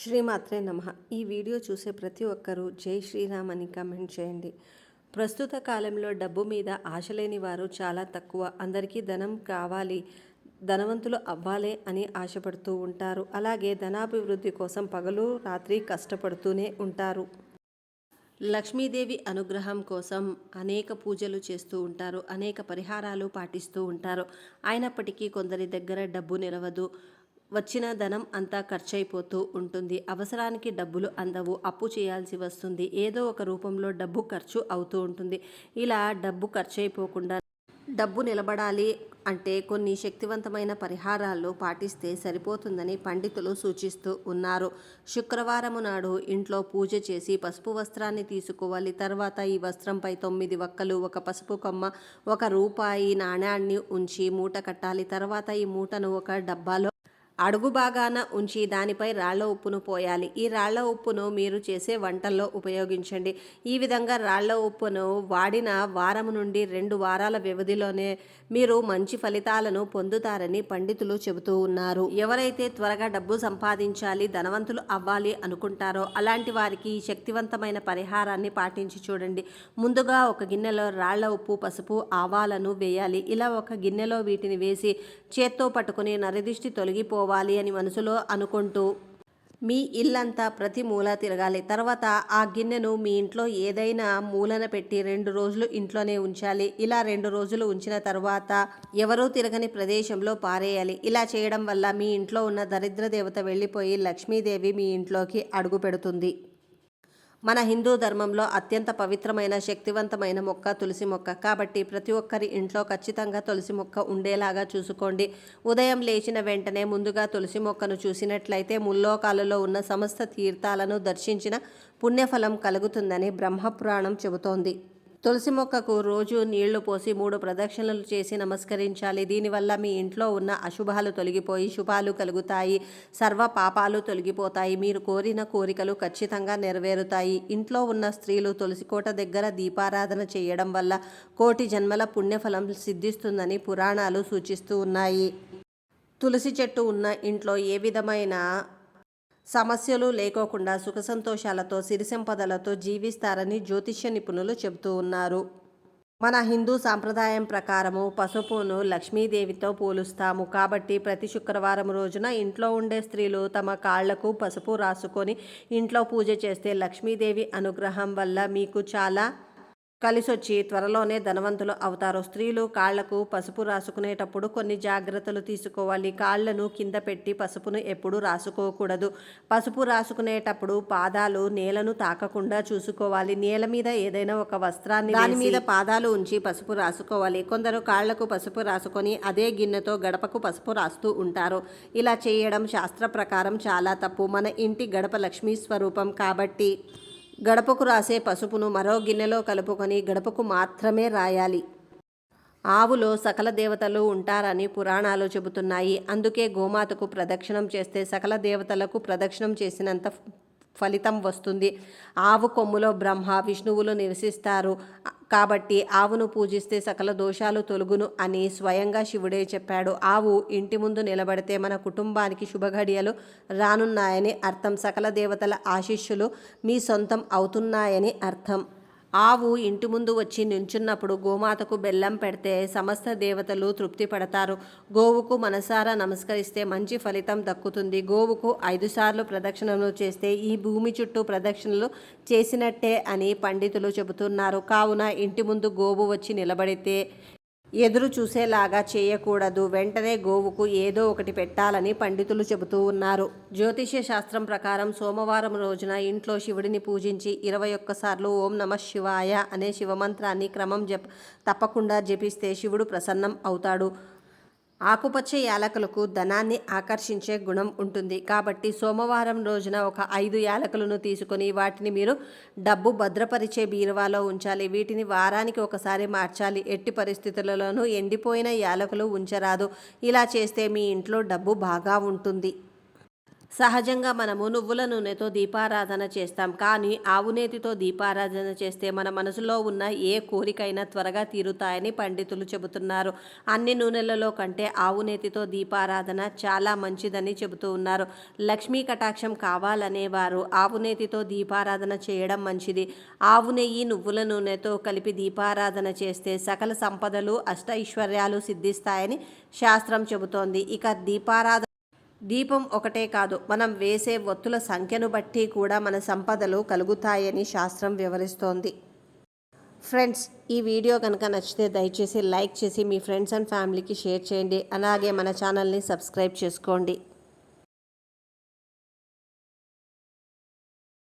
శ్రీమాత్రే నమ. ఈ వీడియో చూసే ప్రతి ఒక్కరూ జై శ్రీరామ్ అని కమెంట్ చేయండి. ప్రస్తుత కాలంలో డబ్బు మీద ఆశ లేని వారు చాలా తక్కువ. అందరికీ ధనం కావాలి ధనవంతులు అవ్వాలే అని ఆశపడుతూ ఉంటారు. అలాగే ధనాభివృద్ధి కోసం పగలు రాత్రి కష్టపడుతూనే ఉంటారు. లక్ష్మీదేవి అనుగ్రహం కోసం అనేక పూజలు చేస్తూ ఉంటారు అనేక పరిహారాలు పాటిస్తూ ఉంటారు. అయినప్పటికీ కొందరి దగ్గర డబ్బు నిలవదు. వచ్చిన ధనం అంతా ఖర్చయిపోతూ ఉంటుంది. అవసరానికి డబ్బులు అందవు. అప్పు చేయాల్సి వస్తుంది. ఏదో ఒక రూపంలో డబ్బు ఖర్చు అవుతూ ఉంటుంది. ఇలా డబ్బు ఖర్చయిపోకుండా డబ్బు నిలబడాలి అంటే కొన్ని శక్తివంతమైన పరిహారాలు పాటిస్తే సరిపోతుందని పండితులు సూచిస్తూ ఉన్నారు. శుక్రవారము నాడు ఇంట్లో పూజ చేసి పసుపు వస్త్రాన్ని తీసుకోవాలి. తర్వాత ఈ వస్త్రంపై తొమ్మిది వక్కలు ఒక పసుపు కొమ్మ ఒక రూపాయి నాణ్యాన్ని ఉంచి మూట కట్టాలి. తర్వాత ఈ మూటను ఒక డబ్బాలో అడుగు భాగాన ఉంచి దానిపై రాళ్ళ ఉప్పును పోయాలి. ఈ రాళ్ళ ఉప్పును మీరు చేసే వంటల్లో ఉపయోగించండి. ఈ విధంగా రాళ్ళ ఉప్పును వాడిన వారం నుండి రెండు వారాల వ్యవధిలోనే మీరు మంచి ఫలితాలను పొందుతారని పండితులు చెబుతూ ఉన్నారు. ఎవరైతే త్వరగా డబ్బు సంపాదించాలి ధనవంతులు అవ్వాలి అనుకుంటారో అలాంటి వారికి ఈ శక్తివంతమైన పరిహారాన్ని పాటించి చూడండి. ముందుగా ఒక గిన్నెలో రాళ్ళ ఉప్పు పసుపు ఆవాలను వేయాలి. ఇలా ఒక గిన్నెలో వీటిని వేసి చేత్తో పట్టుకుని నరదిష్టి తొలగిపో చేసుకోవాలి అని మనసులో అనుకుంటూ మీ ఇల్లంతా ప్రతి మూల తిరగాలి. తర్వాత ఆ గిన్నెను మీ ఇంట్లో ఏదైనా మూలన పెట్టి రెండు రోజులు ఇంట్లోనే ఉంచాలి. ఇలా రెండు రోజులు ఉంచిన తర్వాత ఎవరూ తిరగని ప్రదేశంలో పారేయాలి. ఇలా చేయడం వల్ల మీ ఇంట్లో ఉన్న దరిద్ర దేవత వెళ్ళిపోయి లక్ష్మీదేవి మీ ఇంట్లోకి అడుగు పెడుతుంది. మన హిందూ ధర్మంలో అత్యంత పవిత్రమైన శక్తివంతమైన మొక్క తులసి మొక్క. కాబట్టి ప్రతి ఒక్కరి ఇంట్లో ఖచ్చితంగా తులసి మొక్క ఉండేలాగా చూసుకోండి. ఉదయం లేచిన వెంటనే ముందుగా తులసి మొక్కను చూసినట్లయితే ముల్లోకాలలో ఉన్న సమస్త తీర్థాలను దర్శించిన పుణ్యఫలం కలుగుతుందని బ్రహ్మపురాణం చెబుతోంది. తులసి మొక్కకు రోజు నీళ్ళు పోసి మూడు ప్రదక్షిణలు చేసి నమస్కరించాలి. దీనివల్ల మీ ఇంట్లో ఉన్న అశుభాలు తొలగిపోయి శుభాలు కలుగుతాయి. సర్వ పాపాలు తొలగిపోతాయి. మీరు కోరిన కోరికలు ఖచ్చితంగా నెరవేరుతాయి. ఇంట్లో ఉన్న స్త్రీలు తులసికోట దగ్గర దీపారాధన చేయడం వల్ల కోటి జన్మల పుణ్యఫలం సిద్ధిస్తుందని పురాణాలు సూచిస్తూ ఉన్నాయి. తులసి చెట్టు ఉన్న ఇంట్లో ఏ విధమైన సమస్యలు లేకోకుండా సుఖసంతోషాలతో సిరిసంపదలతో జీవిస్తారని జ్యోతిష్య నిపుణులు చెబుతూ ఉన్నారు. మన హిందూ సాంప్రదాయం ప్రకారము పసుపును లక్ష్మీదేవితో పోలుస్తాము. కాబట్టి ప్రతి శుక్రవారం రోజున ఇంట్లో ఉండే స్త్రీలు తమ కాళ్ళకు పసుపు రాసుకొని ఇంట్లో పూజ చేస్తే లక్ష్మీదేవి అనుగ్రహం వల్ల మీకు చాలా కలిసొచ్చి త్వరలోనే ధనవంతులు అవుతారు. స్త్రీలు కాళ్ళకు పసుపు రాసుకునేటప్పుడు కొన్ని జాగ్రత్తలు తీసుకోవాలి. కాళ్ళను కింద పెట్టి పసుపును ఎప్పుడు రాసుకోకూడదు. పసుపు రాసుకునేటప్పుడు పాదాలు నేలను తాకకుండా చూసుకోవాలి. నేల మీద ఏదైనా ఒక వస్త్రాన్ని దాని మీద పాదాలు ఉంచి పసుపు రాసుకోవాలి. కొందరు కాళ్ళకు పసుపు రాసుకొని అదే గిన్నెతో గడపకు పసుపు రాస్తూ ఉంటారు. ఇలా చేయడం శాస్త్ర ప్రకారం చాలా తప్పు. మన ఇంటి గడప లక్ష్మీ స్వరూపం కాబట్టి గడపకు రాసే పసుపును మరో గిన్నెలో కలుపుకొని గడపకు మాత్రమే రాయాలి. ఆవులో సకల దేవతలు ఉంటారని పురాణాలు చెబుతున్నాయి. అందుకే గోమాతకు ప్రదక్షిణం చేస్తే సకల దేవతలకు ప్రదక్షిణం చేసినంత ఫలితం వస్తుంది. ఆవు కొమ్ములో బ్రహ్మ విష్ణువులు నివసిస్తారు. కాబట్టి ఆవును పూజిస్తే సకల దోషాలు తొలుగును అని స్వయంగా శివుడే చెప్పాడు. ఆవు ఇంటి ముందు నిలబడితే మన కుటుంబానికి శుభఘడియలు రానున్నాయని అర్థం. సకల దేవతల ఆశీస్సులు మీ సొంతం అవుతున్నాయని అర్థం. ఆవు ఇంటి ముందు వచ్చి నించున్నప్పుడు గోమాతకు బెల్లం పెడితే సమస్త దేవతలు తృప్తి పడతారు. గోవుకు మనసారా నమస్కరిస్తే మంచి ఫలితం దక్కుతుంది. గోవుకు ఐదు సార్లు ప్రదక్షిణలు చేస్తే ఈ భూమి చుట్టూ ప్రదక్షిణలు చేసినట్టే అని పండితులు చెబుతున్నారు. కావున ఇంటి ముందు గోవు వచ్చి నిలబడితే ఎదురు చూసేలాగా చేయకూడదు. వెంటనే గోవుకు ఏదో ఒకటి పెట్టాలని పండితులు చెబుతూ ఉన్నారు. జ్యోతిష్య శాస్త్రం ప్రకారం సోమవారం రోజున ఇంట్లో శివుడిని పూజించి ఇరవై ఒక్కసార్లు ఓం నమ శివాయ అనే శివమంత్రాన్ని క్రమం జప తప్పకుండా జపిస్తే శివుడు ప్రసన్నం అవుతాడు. ఆకుపచ్చ యాలకులకు ధనాన్ని ఆకర్షించే గుణం ఉంటుంది. కాబట్టి సోమవారం రోజున ఒక ఐదు యాలకులను తీసుకొని వాటిని మీరు డబ్బు భద్రపరిచే బీరువాలో ఉంచాలి. వీటిని వారానికి ఒకసారి మార్చాలి. ఎట్టి పరిస్థితులలోనూ ఎండిపోయిన యాలకులు ఉంచరాదు. ఇలా చేస్తే మీ ఇంట్లో డబ్బు బాగా ఉంటుంది. సహజంగా మనము నువ్వుల నూనెతో దీపారాధన చేస్తాం. కానీ ఆవు నేతితో దీపారాధన చేస్తే మన మనసులో ఉన్న ఏ కోరికైనా త్వరగా తీరుతాయని పండితులు చెబుతున్నారు. అన్ని నూనెలలో కంటే ఆవు నేతితో దీపారాధన చాలా మంచిదని చెబుతూ ఉన్నారు. లక్ష్మీ కటాక్షం కావాలనేవారు ఆవు నేతితో దీపారాధన చేయడం మంచిది. ఆవు నెయ్యి నువ్వుల నూనెతో కలిపి దీపారాధన చేస్తే సకల సంపదలు అష్ట ఐశ్వర్యాలు సిద్ధిస్తాయని శాస్త్రం చెబుతోంది. ఇక దీపారాధన దీపం ఒకటే కాదు మనం వేసే ఒత్తుల సంఖ్యను బట్టి కూడా మన సంపదలు కలుగుతాయని శాస్త్రం వివరిస్తోంది. ఫ్రెండ్స్ ఈ వీడియో కనుక నచ్చితే దయచేసి లైక్ చేసి మీ ఫ్రెండ్స్ అండ్ ఫ్యామిలీకి షేర్ చేయండి. అలాగే మన ఛానల్ని సబ్స్క్రైబ్ చేసుకోండి.